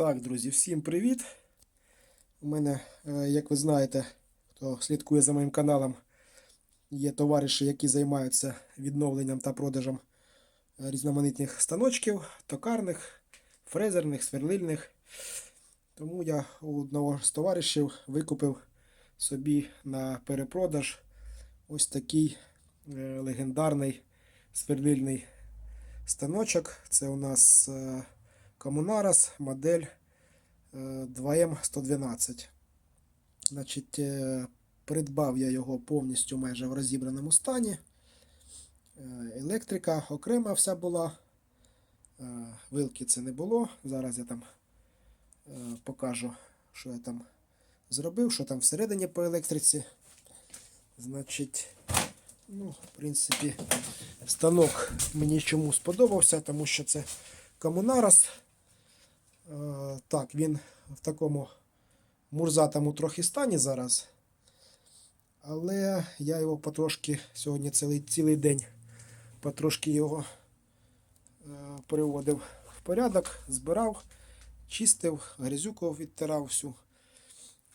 Так, друзі, всім привіт! У мене, е, як ви знаєте, хто слідкує за моїм каналом, є товариші, які займаються відновленням та продажем е, різноманітних станочків, токарних, фрезерних, сверлильних. Тому я у одного з товаришів викупив собі на перепродаж ось такий е, легендарний сверлильний станочок. Це у нас Комунарас, модель е, 2М112. Значить, е, придбав я його повністю майже в розібраному стані. Е, Електрика окрема вся була. Е, Вилки це не було. Зараз я там е, покажу, що я там зробив, що там всередині по електриці. Значить, ну, в принципі, станок мені чому сподобався, тому що це Комунарас. Е, Так, він в такому мурзатому трохи стані зараз. Але я його потрошки сьогодні цілий, цілий день потрошки його е, приводив в порядок, збирав, чистив, грязюку відтирав всю.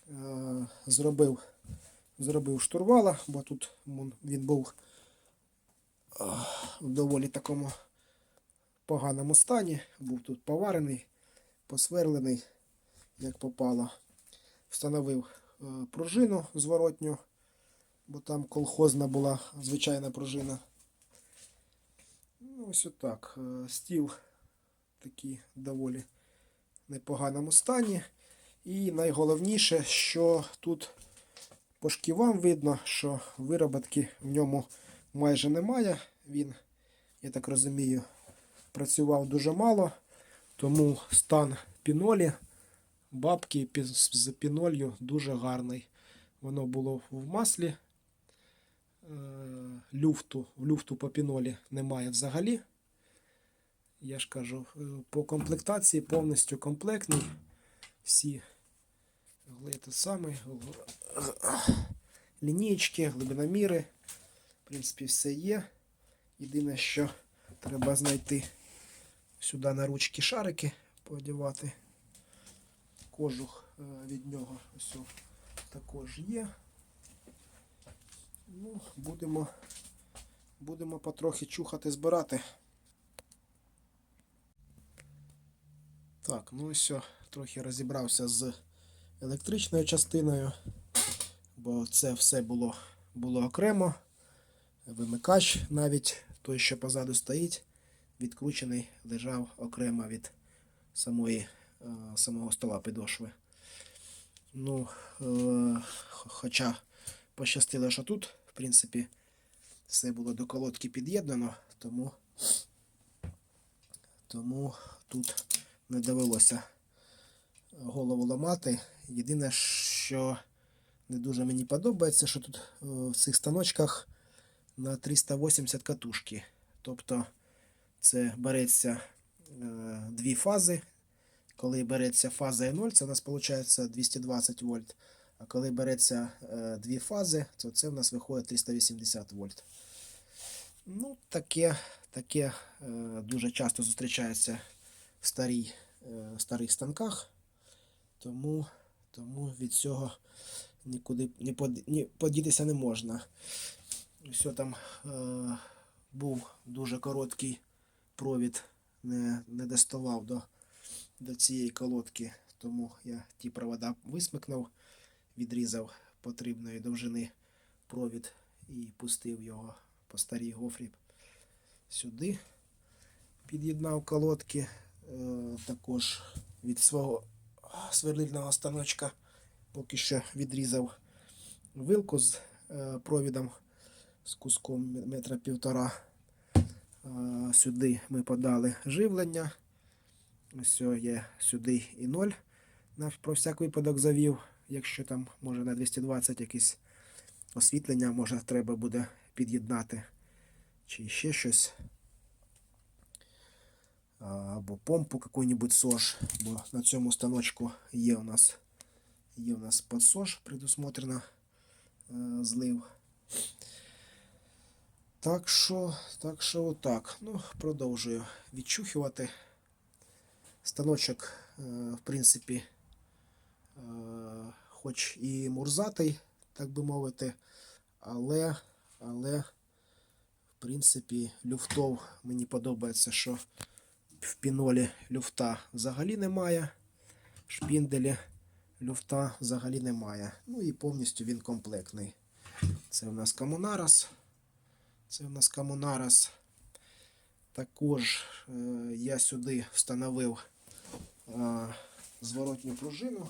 Е, Зробив, зробив штурвала, бо тут він був в доволі такому поганому стані. Був тут поварений, посверлений, як попало. Встановив е, пружину зворотню, бо там колхозна була звичайна пружина. Ну, ось отак. Е, Стіл такий доволі непоганому стані. І найголовніше, що тут по шківам видно, що вироботки в ньому майже немає. Він, я так розумію, працював дуже мало, тому стан пінолі, бабки з пінолью дуже гарний. Воно було в маслі. Е, Люфту, люфту по пінолі немає взагалі. Я ж кажу, е, по комплектації повністю комплектний. Всі саме, лінієчки, глибиноміри. В принципі, все є. Єдине, що треба знайти сюди на ручки шарики подівати. Кожух е, від нього ось також є. Ну, будемо, будемо потрохи чухати, збирати. Так, ну все, трохи розібрався з електричною частиною, бо це все було, було окремо. Вимикач навіть той, що позаду стоїть, відкручений, лежав окремо від самої, е, самого стола підошви. Ну, е, хоча пощастило, що тут, в принципі, все було до колодки під'єднано, тому, тому тут не довелося голову ламати. Єдине, що не дуже мені подобається, що тут е, в цих станочках на 380 катушки. Тобто це береться е, дві фази. Коли береться фаза і 0, це у нас виходить 220 вольт. А коли береться е, дві фази, то це в нас виходить 380 вольт. Ну, таке, таке е, дуже часто зустрічається в старій, старих станках. Тому, тому від цього нікуди ні подітися не можна. Все там е, був дуже короткий провід, не, не доставав до, до цієї колодки, тому я ті провода висмикнув, відрізав потрібної довжини провід і пустив його по старій гофрі сюди. Під'єднав колодки, е, також від свого сверлильного станочка поки що відрізав вилку з е, провідом з куском метра півтора. Е, Сюди ми подали живлення. Ось є сюди і 0. На, про всяк випадок завів, якщо там може на 220 якесь освітлення, може треба буде під'єднати чи ще щось. Або помпу какую-нибудь СОЖ, бо на цьому станочку є у нас є у нас подсож предусмотрено е, злив. Так що, так що отак. Ну, продовжую відчухувати. Станочок в принципі, е, хоч і мурзатий, так би мовити, але, але, в принципі, люфтов мені подобається, що в пінолі люфта взагалі немає. В шпінделі люфта взагалі немає. Ну і повністю він комплектний. Це у нас комунарас. Це у нас комунарас. Також е, я сюди встановив е, зворотню пружину.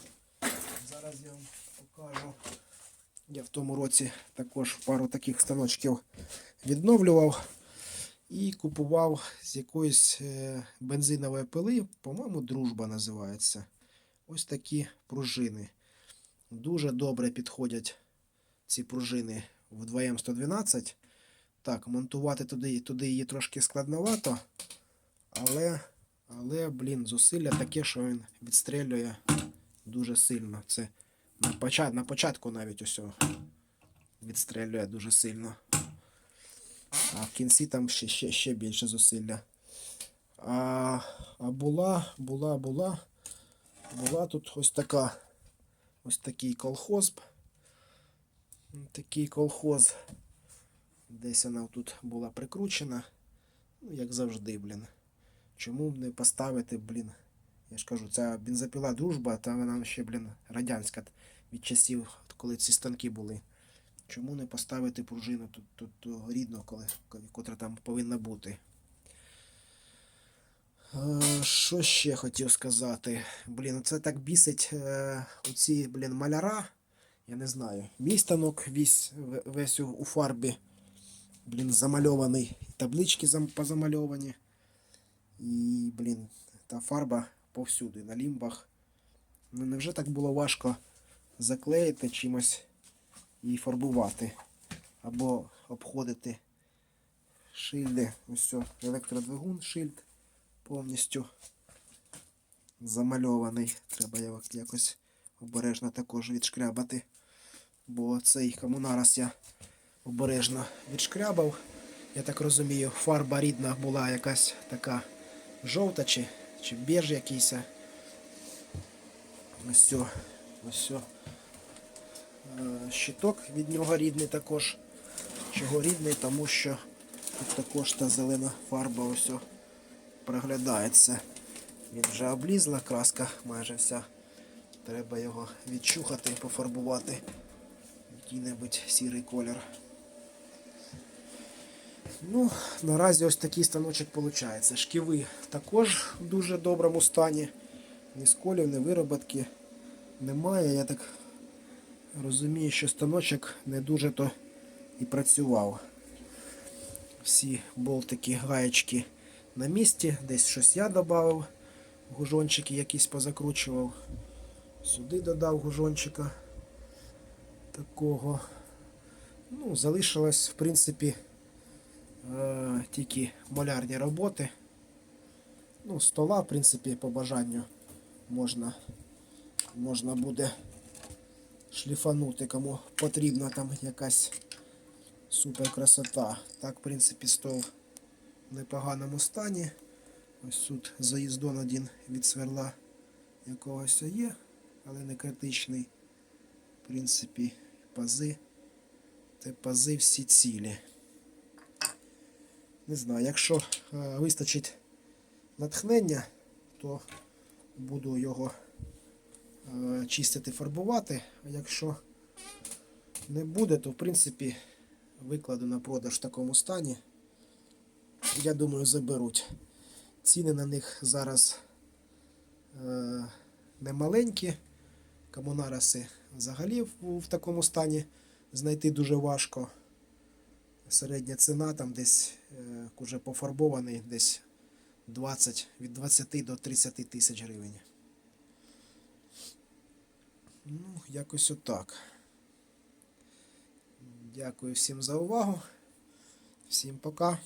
Зараз я вам покажу. Я в тому році також пару таких станочків відновлював і купував з якоїсь е, бензинової пили, по-моєму, дружба називається. Ось такі пружини. Дуже добре підходять ці пружини в 2М112. Так, монтувати туди, туди її трошки складновато, але, але, блін, зусилля таке, що він відстрелює дуже сильно. Це на, почат, на початку навіть ось о відстрелює дуже сильно. А в кінці там ще, ще, ще більше зусилля. А, а була, була, була, була тут ось така, ось такий колхоз. Такий колхоз. Десь вона тут була прикручена. Ну, як завжди, блін. Чому не поставити, блін. Я ж кажу, ця бензопіла дружба, та вона ще, блін, радянська від часів, коли ці станки були. Чому не поставити пружину тут, тут, тут рідну, коли, котра там повинна бути? Е, Що ще хотів сказати? Блін, це так бісить е, оці, блін, маляра. Я не знаю. Мій станок весь, весь у фарбі. Блін, замальований. Таблички зам, позамальовані. І, блін, та фарба повсюди, на лімбах. Ну невже так було важко заклеїти чимось і фарбувати? Або обходити шильди. Ось електродвигун, шильд повністю замальований. Треба його якось обережно також відшкрябати. Бо цей комунарас я обережно відшкрябав. Я так розумію, фарба рідна була якась така жовта чи, чи біж якийсь. Ось все, ось все. Щиток від нього рідний також. Чого рідний, тому що тут також та зелена фарба ось проглядається. Він вже облізла, краска майже вся. Треба його відчухати і пофарбувати. Який-небудь сірий колір. Ну, наразі ось такий станочок виходить. Шківи також в дуже доброму стані. Ні сколів, ні вироботки немає. Я так розумію, що станочок не дуже то і працював. Всі болтики, гаєчки на місці. Десь щось я додав, гужончики якісь позакручував. Сюди додав гужончика такого. Ну, залишилось, в принципі, е, тільки малярні роботи. Ну, стола, в принципі, по бажанню можна, можна буде шліфанути, кому потрібна там якась супер красота. Так, в принципі, стол в непоганому стані. Ось тут заїздон один від сверла якогось є, але не критичний. В принципі, пази. Це пази всі цілі. Не знаю, якщо е, вистачить натхнення, то буду його е, чистити, фарбувати. А якщо не буде, то в принципі викладу на продаж в такому стані. Я думаю, заберуть. Ціни на них зараз е, немаленькі. Комунараси взагалі в, в такому стані знайти дуже важко. Середня ціна там десь е, уже пофарбований, десь 20, від 20 до 30 тисяч гривень. Ну, якось отак. Дякую всім за увагу. Всім пока.